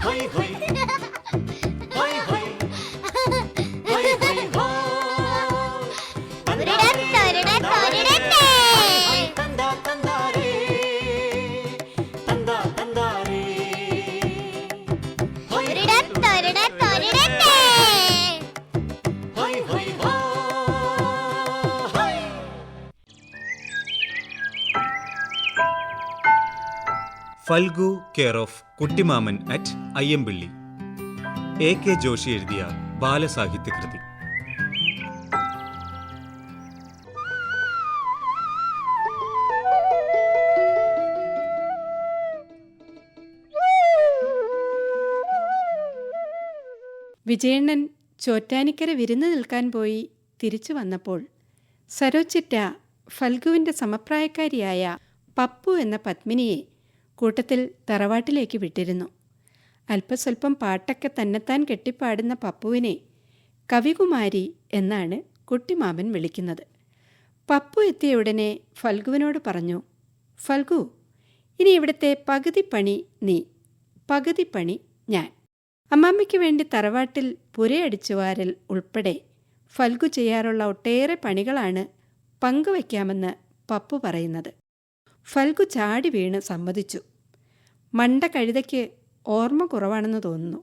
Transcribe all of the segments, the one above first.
可以可以 Phalgu care of Kuttimaman at Ayyampilly. A K Joshi എഴുതിയ ബാലസാഹിത്യ കൃതി. വിജയണ്ണൻ ചോറ്റാനിക്കര വിരുന്ന് നിൽക്കാൻ പോയി തിരിച്ചു വന്നപ്പോൾ സരോച്ചിറ്റ ഫൽഗുവിന്റെ സമപ്രായക്കാരിയായ പപ്പു എന്ന പത്മിനിയെ കൂട്ടത്തിൽ തറവാട്ടിലേക്ക് വിട്ടിരുന്നു. അല്പസ്വല്പം പാട്ടൊക്കെ തന്നെത്താൻ കെട്ടിപ്പാടുന്ന പപ്പുവിനെ കവികുമാരി എന്നാണ് കുട്ടിമാമൻ വിളിക്കുന്നത്. പപ്പു എത്തിയ ഉടനെ ഫൽഗുവിനോട് പറഞ്ഞു ഫൽഗു ഇനി ഇവിടുത്തെ പകുതി പണി നീ പകുതി പണി ഞാൻ. അമ്മാമ്മയ്ക്ക് വേണ്ടി തറവാട്ടിൽ പുരയടിച്ചു വാരൽ ഉൾപ്പെടെ ഫൽഗു ചെയ്യാറുള്ള ഒട്ടേറെ പണികളാണ് പങ്കുവയ്ക്കാമെന്ന് പപ്പു പറയുന്നത്. ഫൽഗു ചാടി വീണ് സമ്മതിച്ചു. മണ്ട കഴുതയ്ക്ക് ഓർമ്മ കുറവാണെന്ന് തോന്നുന്നു.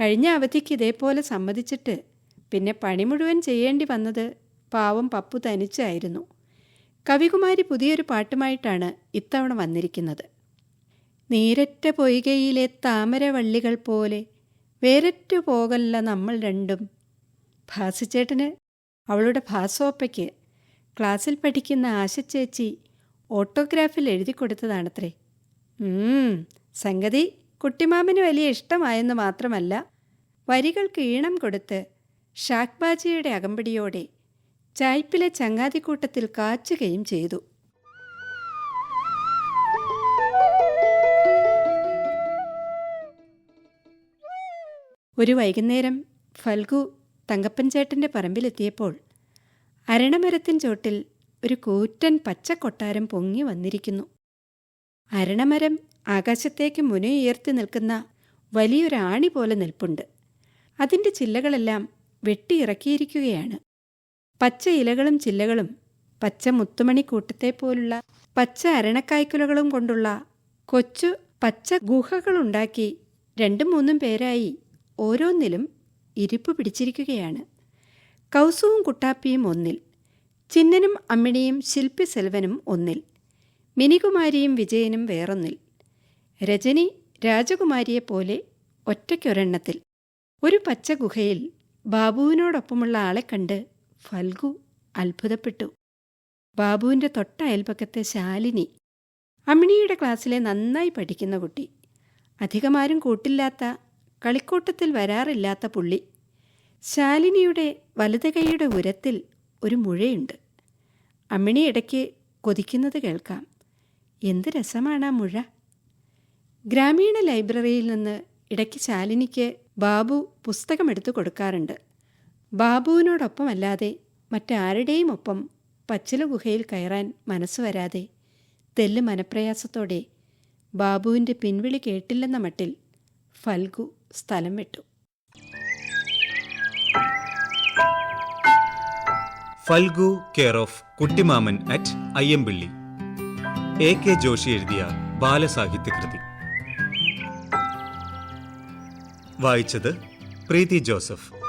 കഴിഞ്ഞ അവധിക്ക് ഇതേപോലെ സമ്മതിച്ചിട്ട് പിന്നെ പണി മുഴുവൻ ചെയ്യേണ്ടി വന്നത് പാവം പപ്പു തനിച്ചായിരുന്നു. കവികുമാരി പുതിയൊരു പാട്ടുമായിട്ടാണ് ഇത്തവണ വന്നിരിക്കുന്നത്. നീരറ്റ പൊയ്കയിലെ താമരവള്ളികൾ പോലെ വേരറ്റു പോകല്ല നമ്മൾ രണ്ടും. ഭാസിച്ചേട്ടന് അവളുടെ ഭാസോപ്പയ്ക്ക് ക്ലാസ്സിൽ പഠിക്കുന്ന ആശച്ചേച്ചി ഓട്ടോഗ്രാഫിൽ എഴുതി കൊടുത്തതാണത്രേ. സംഗതി കുട്ടിമാമന് വലിയ ഇഷ്ടമായെന്ന് മാത്രമല്ല വരികൾക്ക് ഈണം കൊടുത്ത് ഷാഖ്ബാജിയുടെ അകമ്പടിയോടെ ചായ്പിലെ ചങ്ങാതിക്കൂട്ടത്തിൽ കാച്ചുകയും ചെയ്തു. ഒരു വൈകുന്നേരം ഫൽഗു തങ്കപ്പൻ ചേട്ടന്റെ പറമ്പിലെത്തിയപ്പോൾ അരണമരത്തിൻ ചോട്ടിൽ ഒരു കൂറ്റൻ പച്ചക്കൊട്ടാരം പൊങ്ങി വന്നിരിക്കുന്നു. അരണമരം ആകാശത്തേക്ക് മുനയുയർത്തി നിൽക്കുന്ന വലിയൊരാണി പോലെ നിൽപ്പുണ്ട്. അതിന്റെ ചില്ലകളെല്ലാം വെട്ടിയിറക്കിയിരിക്കുകയാണ്. പച്ച ഇലകളും ചില്ലകളും പച്ച മുത്തുമണിക്കൂട്ടത്തെ പോലുള്ള പച്ച അരണക്കായ്ക്കുലകളും കൊണ്ടുള്ള കൊച്ചു പച്ച ഗുഹകളുണ്ടാക്കി രണ്ടും മൂന്നും പേരായി ഓരോന്നിലും ഇരിപ്പ് പിടിച്ചിരിക്കുകയാണ്. കൗസുവും കുട്ടാപ്പിയും ഒന്നിൽ. ചിന്നനും അമ്മിണിയും ശില്പി സെൽവനും ഒന്നിൽ. മിനികുമാരിയും വിജയനും വേറൊന്നിൽ. രജനി രാജകുമാരിയെപ്പോലെ ഒറ്റയ്ക്കൊരെണ്ണത്തിൽ. ഒരു പച്ച ഗുഹയിൽ ബാബുവിനോടൊപ്പമുള്ള ആളെ കണ്ട് ഫൽഗു അത്ഭുതപ്പെട്ടു. ബാബുവിന്റെ തൊട്ട അയൽപക്കത്തെ ശാലിനി. അമ്മിണിയുടെ ക്ലാസ്സിലെ നന്നായി പഠിക്കുന്ന കുട്ടി. അധികമാരും കൂട്ടില്ലാത്ത കളിക്കൂട്ടത്തിൽ വരാറില്ലാത്ത പുള്ളി. ശാലിനിയുടെ വലത് കൈയുടെ ഉരത്തിൽ ഒരു മുഴയുണ്ട്. അമ്മിണി ഇടയ്ക്ക് കൊതിക്കുന്നത് കേൾക്കാം. എന്ത് രസമാണ് ആ മുഴ. ഗ്രാമീണ ലൈബ്രറിയിൽ നിന്ന് ഇടയ്ക്ക് ശാലിനിക്ക് ബാബു പുസ്തകമെടുത്തു കൊടുക്കാറുണ്ട്. ബാബുവിനോടൊപ്പമല്ലാതെ മറ്റാരുടെയും ഒപ്പം പച്ചില ഗുഹയിൽ കയറാൻ മനസ്സ് വരാതെ തെല്ല് മനപ്രയാസത്തോടെ ബാബുവിന്റെ പിൻവിളി കേട്ടില്ലെന്ന മട്ടിൽ ഫൽഗു സ്ഥലം വിട്ടു. Phalgu care of Kuttimaman at Ayyampilly. A K Joshi എഴുതിയ ബാലസാഹിത്യകൃതി. വായിച്ചത് പ്രീതി ജോസഫ്.